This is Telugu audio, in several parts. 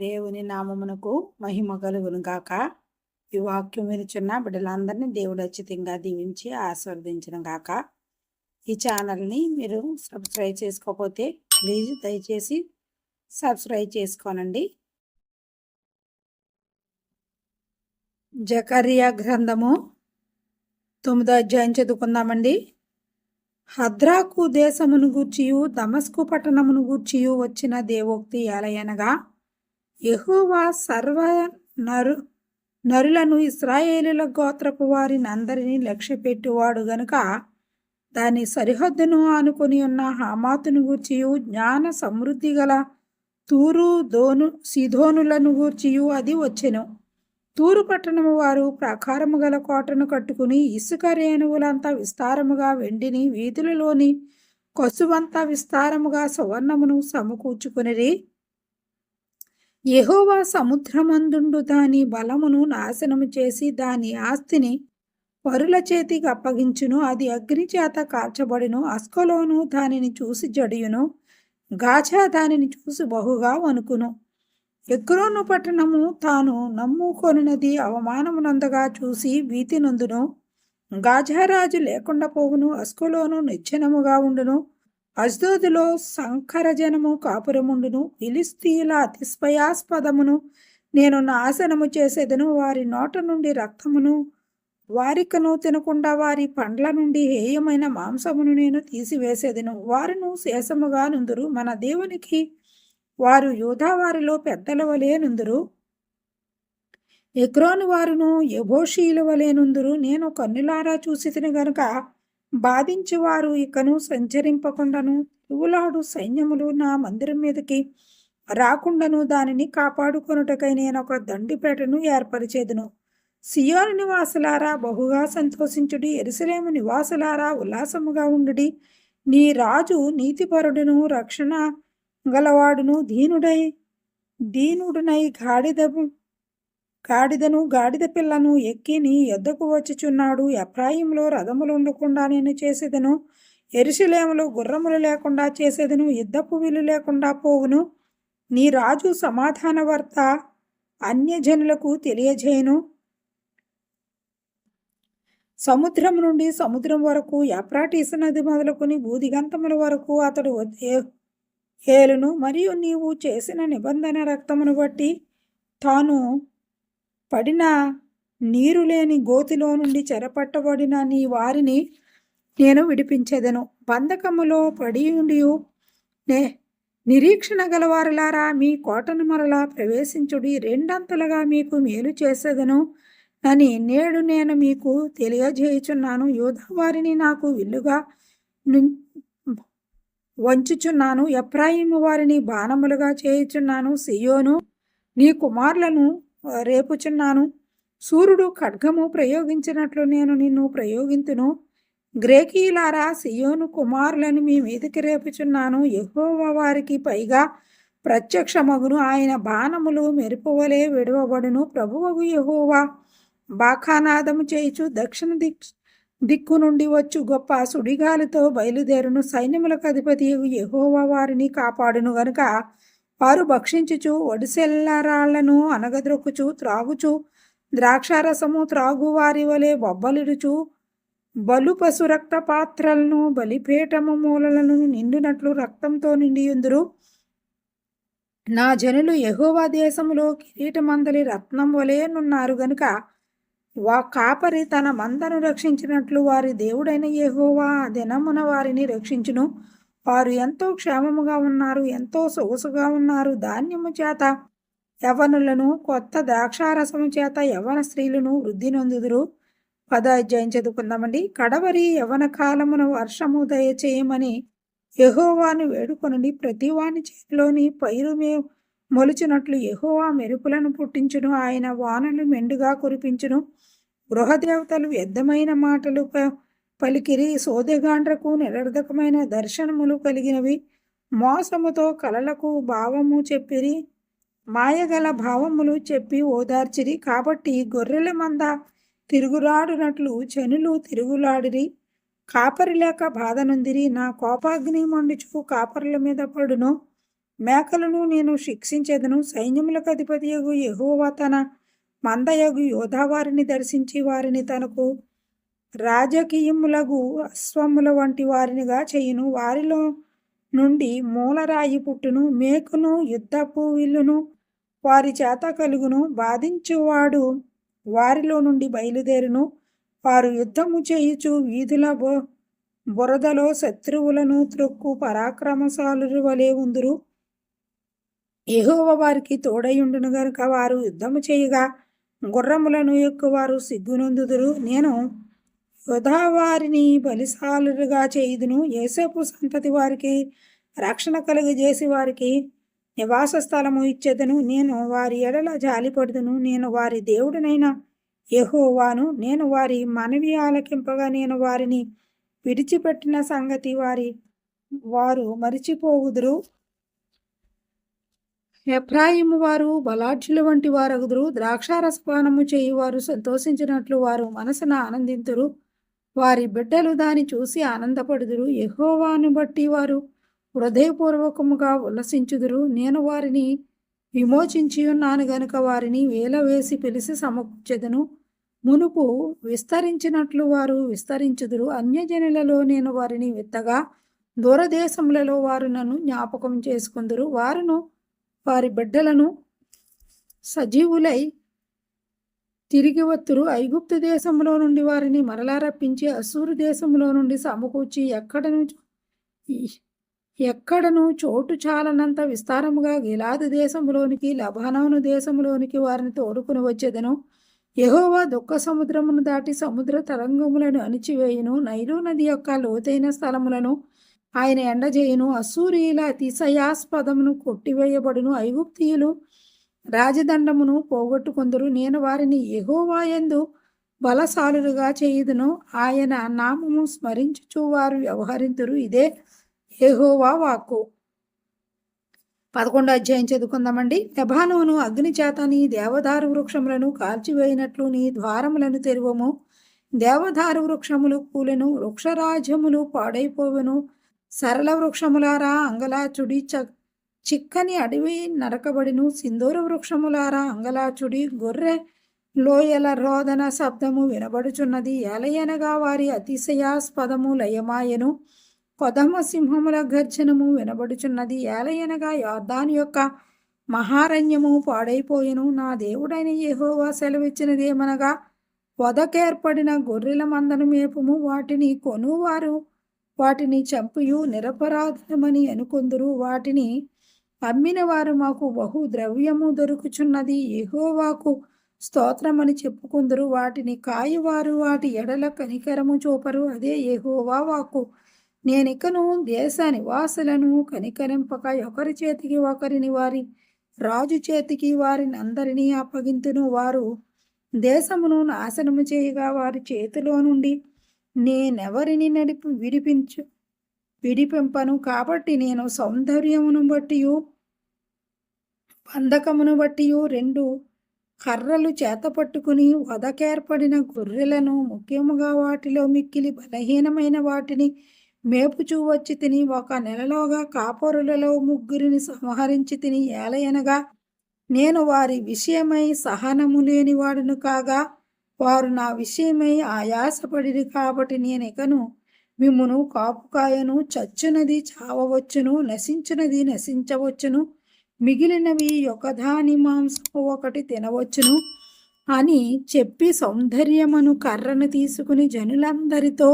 దేవుని నామమునకు మహిమ కలుగును గాక. ఈ వాక్యం వినుచున్న బిడ్డలందరినీ దేవుడు అచ్చితంగా దీవించి ఆస్వాదించిన గాక. ఈ ఛానల్ని మీరు సబ్స్క్రైబ్ చేసుకోకపోతే ప్లీజ్ దయచేసి సబ్స్క్రైబ్ చేసుకోనండి. జకరియా గ్రంథము తొమ్మిదో అధ్యాయం చదువుకుందామండి. హద్రాకు దేశమును గూర్చియు దమస్కు పట్టణమును గూర్చియు వచ్చిన దేవోక్తి ఎలయనగా యెహోవా సర్వ నరు నరులను ఇస్రాయేలుల గోత్రపు వారిని అందరినీ లక్ష్యపెట్టువాడు గనుక దాని సరిహద్దును ఆనుకొని ఉన్న హమాతును గూర్చియు జ్ఞాన సమృద్ధి గల తూరు దోను సిధోనులను గూర్చియు అది వచ్చెను. తూరు పట్టణము వారు ప్రాకారము గల కోటను కట్టుకుని ఇసుక రేణువులంతా విస్తారముగా వెండిని వీధులలోని కొసువంతా విస్తారముగా సువర్ణమును సమకూర్చుకునిరి యహోవా సముద్రమందుండు దాని బలమును నాశనము చేసి దాని ఆస్తిని పరుల చేతికి అప్పగించును. అది అగ్ని చేత కాల్చబడిను. అస్కలోను దానిని చూసి జడియును. గాచా దానిని చూసి బహుగా వణుకును. ఎక్రోను పట్టణము తాను నమ్ముకొనినది అవమానమునందగా చూసి భీతి నందును గాజారాజు లేకుండా పోవును. అస్కులోను నిచ్చెనముగా ఉండును. అజ్దోదులో సంకరజనము కాపురముండును ఫిలిస్తీయుల అతిస్పయాస్పదమును నేను నాశనము చేసేదను. వారి నోట నుండి రక్తమును వారికను తినకుండా వారి పండ్ల నుండి హేయమైన మాంసమును నేను తీసివేసేదను. వారును శేషముగా నుందురు. మన దేవునికి వారు యూదావారిలో పెద్దల వలె నుందురు. ఎక్రోను వారును యభోషీల వలె నుందురు. నేను కన్నులారా చూసి తిని గనుక బాధించేవారు ఇకను సంచరింపకుండాను తిరుగులాడు సైన్యములు నా మందిరం మీదకి రాకుండాను దానిని కాపాడుకొనుటకై నేను ఒక దండిపేటను ఏర్పరిచేదును. సియోను నివాసులారా బహుగా సంతోషించుడి. ఎరుసలేము నివాసులారా ఉల్లాసముగా ఉండుడి. నీ రాజు నీతిపరుడును రక్షణ గలవాడును దీనుడై దీనుడునై గాడిద గాడిదను గాడిద పిల్లను ఎక్కి నీ ఎద్దకు వచ్చుచున్నాడు. ఎప్రాయింలో రథములు ఉండకుండా నేను చేసేదను. ఎరుసలేములు గుర్రములు లేకుండా చేసేదను. యుద్ధపు విలు లేకుండా పోవును. నీ రాజు సమాధాన వార్త అన్యజనులకు తెలియజేయను. సముద్రం నుండి సముద్రం వరకు ఎప్రాటీస నది మొదలుకొని బూదిగంతముల వరకు అతడు ఏలును మరియు నీవు చేసిన నిబంధన రక్తమును బట్టి తాను పడిన నీరు లేని గోతిలో నుండి చెరపట్టబడిన నీ వారిని నేను విడిపించేదను. బంధకములో పడి ఉండి నే నిరీక్షణ గలవారులారా మీ కోటను మరలా ప్రవేశించుడి. రెండంతలుగా మీకు మేలు చేసేదను. అని నేడు నేను మీకు తెలియజేయుచున్నాను. యోధవారిని నాకు విల్లుగా వంచుచున్నాను. ఎప్రాయిము వారిని బాణములుగా చేయుచున్నాను. సియోను నీ కుమారులను రేపుచున్నాను సూర్యుడు ఖడ్గము ప్రయోగించినట్లు నేను నిన్ను ప్రయోగింతును. గ్రేకీలారా సియోను కుమారులను మీ మీదకి రేపుచున్నాను. యహోవ వారికి పైగా ప్రత్యక్షమగును. ఆయన బాణములు మెరుపువలే విడవబడును. ప్రభువగు యహోవా బాఖానాదము చేయుచు దక్షిణ దిక్ దిక్కు నుండి వచ్చు. గొప్ప సుడిగాలితో బయలుదేరును. సైన్యములకు అధిపతి యహోవా వారిని కాపాడును గనుక వారు భక్షించుచు ఒడిసెల్లరాళ్ళను అనగద్రొక్కుచు త్రాగుచు ద్రాక్షారసము త్రాగువారి వలె బొబ్బలిడుచు బలుపశు రక్త పాత్రలను బలిపేటము మూలలను నిండినట్లు రక్తంతో నిండియుందురు. నా జనులు ఎహోవా దేశంలో కిరీటమందలి రత్నం వలెనున్నారు గనుక వా కాపరి తన మందను రక్షించినట్లు వారి దేవుడైన యెహోవా దినమున వారిని రక్షించును. వారు ఎంతో క్షేమముగా ఉన్నారు ఎంతో సొగసుగా ఉన్నారు. ధాన్యము చేత యవనులను కొత్త ద్రాక్షారసము చేత యవన స్త్రీలను వృద్ధి నొందుదురు. పద అధ్యాయం చదువుకుందామండి. కడవరి యవన కాలమున వర్షము దయచేయమని యహోవాను వేడుకొనండి. ప్రతి వాని చేతిలోని పైరు మే మొలిచినట్లు యహోవా మెరుపులను పుట్టించును. ఆయన వానలు మెండుగా కురిపించును. గృహదేవతలు వ్యర్థమైన మాటలు పలికిరి. సోదెగాండ్రకు నిరర్ధకమైన దర్శనములు కలిగినవి. మోసముతో కలలకు భావము చెప్పిరి. మాయగల భావములు చెప్పి ఓదార్చిరి. కాబట్టి గొర్రెల మంద తిరుగులాడునట్లు జనులు తిరుగులాడిరి. కాపరి లేక బాధనుందిరి నా కోపాగ్ని మండుచు కాపరుల మీద పడును. మేకలను నేను శిక్షించేదను. సైన్యములకు అధిపతియగు ఎహోవా తన మందయగు యోధావారిని దర్శించి వారిని తనకు రాజకీయములగు అశ్వముల వంటి వారినిగా చేయును. వారిలో నుండి మూలరాయి పుట్టును మేకును యుద్ధపు విల్లును వారి చేత కలుగును. బాధించువాడు వారిలో నుండి బయలుదేరును. వారు యుద్ధము చేయుచు వీధుల బొ బురదలో శత్రువులను త్రొక్కు పరాక్రమశాలు వలె ఉందురు. యెహోవ వారికి తోడయుండును గనుక వారు యుద్ధము చేయగా గుర్రములను ఎక్కువ వారు సిగ్గునందుదురు. నేను యోధా వారిని బలిశాలురుగా చేయుదును ఏసేపు సంతతి వారికి రక్షణ కలుగజేసి వారికి నివాస స్థలము ఇచ్చేదను. నేను వారి ఎడల జాలిపడుదును నేను వారి దేవుడినైన యహోవాను. నేను వారి మనవి ఆలకింపగా నేను వారిని విడిచిపెట్టిన సంగతి వారి వారు మరిచిపోవుదురు. ఎఫ్రాయిము వారు బలాఢ్యులు వంటి వారగుదురు. ద్రాక్షారసపానము చేయువారు సంతోషించినట్లు వారు మనసున ఆనందింతురు. వారి బిడ్డలు దాని చూసి ఆనందపడుదురు. ఎహోవాను బట్టి వారు హృదయపూర్వకముగా ఉల్లసించుదురు. నేను వారిని విమోచించి ఉన్నాను గనుక వారిని వేల వేసి పిలిచి సమకూర్చెదను. మునుపు విస్తరించినట్లు వారు విస్తరించుదురు. అన్యజనులలో నేను వారిని విత్తగా దూరదేశములలో వారు నన్ను జ్ఞాపకం చేసుకుందురు. వారును వారి బిడ్డలను సజీవులై తిరిగి వత్తురు ఐగుప్తు దేశంలో నుండి వారిని మరలా రప్పించి అసూరు దేశంలో నుండి సమకూర్చి ఎక్కడను ఎక్కడను చోటు చాలనంత విస్తారముగా గిలాదు దేశంలోనికి లబానోను దేశంలోనికి వారిని తోడుకుని వచ్చేదను. యహోవా దుఃఖ సముద్రమును దాటి సముద్ర తరంగములను అణిచివేయును. నైలు నది యొక్క లోతైన స్థలములను ఆయన ఎండజేయును. అసూరియుల అతిశయాస్పదమును కొట్టివేయబడును. ఐగుప్తీయులు రాజదండమును పోగొట్టుకుందరు. నేను వారిని ఎగోవాయందు బలశాలులుగా చేయుదును. ఆయన నామము స్మరించుచు వారు వ్యవహరింతురు. ఇదే యెహోవా వాక్కు. పదకొండో అధ్యాయం చదువుకుందామండి. లెబానోను అగ్ని చేత నీ దేవదారు వృక్షములను కాల్చివేయినట్లు నీ ద్వారములను తెరువము. దేవదారు వృక్షములు కూలెను వృక్షరాజ్యములు పాడైపోవెను. సరళ వృక్షములారా అంగలాచుడి చక్ చిక్కని అడవి నరకబడిను సింధూర వృక్షములారా అంగలాచుడి గొర్రె లోయల రోదన శబ్దము వినబడుచున్నది. ఎలయనగా వారి అతిశయాస్పదము లయమాయను. కొదమ సింహముల గర్జనము వినబడుచున్నది. ఏలయనగా యోర్దాను యొక్క మహారణ్యము పాడైపోయెను. నా దేవుడైన యెహోవా సెలవిచ్చినదేమనగా వదకేర్పడిన గొర్రెల మందను మేపుము. వాటిని కొనువారు. వాటిని చంపియు. నిరపరాధమని అనుకుందురు. వాటిని అమ్మిన వారు మాకు బహు ద్రవ్యము దొరుకుచున్నది. ఎహోవాకు స్తోత్రమని చెప్పుకుందరు. వాటిని కాయువారు వాటి ఎడల కనికరము చూపరు. అదే యెహోవా వాకు నేనికను దేశ నివాసులను కనికరింపక ఒకరి చేతికి ఒకరిని వారి రాజు చేతికి వారిని అందరినీ అప్పగింతును. వారు దేశమును నాశనము చేయగా వారి చేతిలో నుండి నేనెవరిని నడిపి విడిపించు విడిపింపను. కాబట్టి నేను సౌందర్యమును బట్టియు బంధకమును బట్టియు రెండు కర్రలు చేత పట్టుకుని వదకేర్పడిన గొర్రెలను ముఖ్యముగా వాటిలో మిక్కిలి బలహీనమైన వాటిని మేపుచూ వచ్చి తిని ఒక నెలలోగా కాపరులలో ముగ్గురిని సంహరించి తిని ఏలయనగా నేను వారి విషయమై సహనము లేనివాడును కాగా వారు నా విషయమై ఆయాసపడిరి కాబట్టి నేను ఇకను మిమ్మును కాపుకాయను చచ్చునది చావవచ్చును నశించునది నశించవచ్చును మిగిలినవి ఒకదాని మాంసము ఒకటి తినవచ్చును. అని చెప్పి సౌందర్యమును కర్రను తీసుకుని జనులందరితో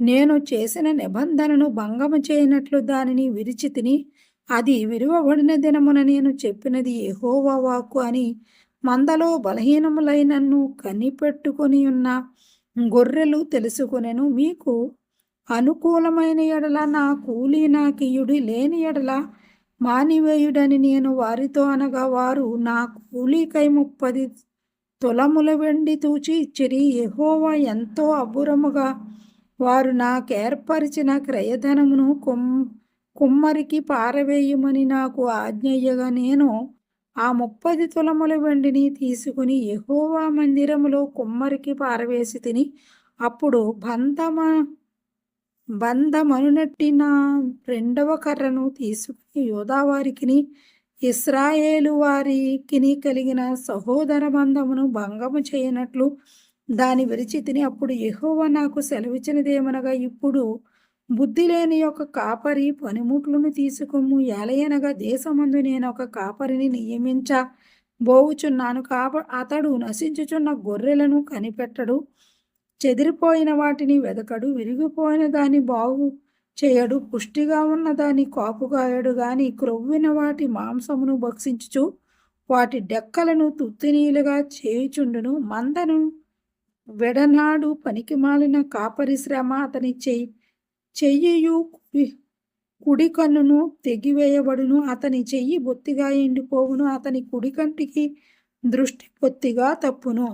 నేను చేసిన నిబంధనను భంగము చేయనట్లు దానిని విరిచి తిని అది విరువబడిన దినమున నేను చెప్పినది ఎహోవా వాక్కు అని మందలో బలహీనములైనను కనిపెట్టుకొని ఉన్న గొర్రెలు తెలుసుకునేను. మీకు అనుకూలమైన ఎడల నా కూలి నాకియుడి లేని ఎడల మానివేయుడని నేను వారితో అనగా వారు నా కూలికై ముప్పది తులముల వెండి తూచి ఇచ్చిరి. ఎహోవా ఎంతో అబ్బురముగా వారు నాకేర్పరిచిన క్రయధనమును కుమ్ కుమ్మరికి పారవేయమని నాకు ఆజ్ఞయ్యగా నేను ఆ ముప్పది తులముల వెండిని తీసుకుని ఎహోవా మందిరములో కుమ్మరికి పారవేసి తిని అప్పుడు బంధమ బంధమనునట్టిన రెండవ కర్రను తీసుకుని యోధావారికిని ఇస్రాయేలు వారికిని కలిగిన సహోదర బంధమును భంగము చేయనట్లు దాని విరిచితిని అప్పుడు ఎహోవ నాకు సెలవిచ్చినదేమనగా ఇప్పుడు బుద్ధి లేని ఒక కాపరి పనిముట్లను తీసుకుము ఎలయనగా దేశమందు నేను ఒక కాపరిని నియమించ బోవుచున్నాను కాబ అతడు నశించుచున్న గొర్రెలను కనిపెట్టడు. చెదిరిపోయిన వాటిని వెదకడు విరిగిపోయిన దాన్ని బాగు చేయడు పుష్టిగా ఉన్నదాన్ని కాపుగాయడు గాని క్రొవ్విన వాటి మాంసమును భక్షించుచు వాటి డెక్కలను తుత్తినీలుగా చేయుచుండును. మందను వెడనాడు పనికి మాలిన కాపరి శ్రమ అతని చెయ్యి చెయ్యియు కుడి కుడి కన్నును తెగివేయబడును. అతని చెయ్యి బొత్తిగా ఎండిపోవును. అతని కుడి కంటికి దృష్టి బొత్తిగా తప్పును.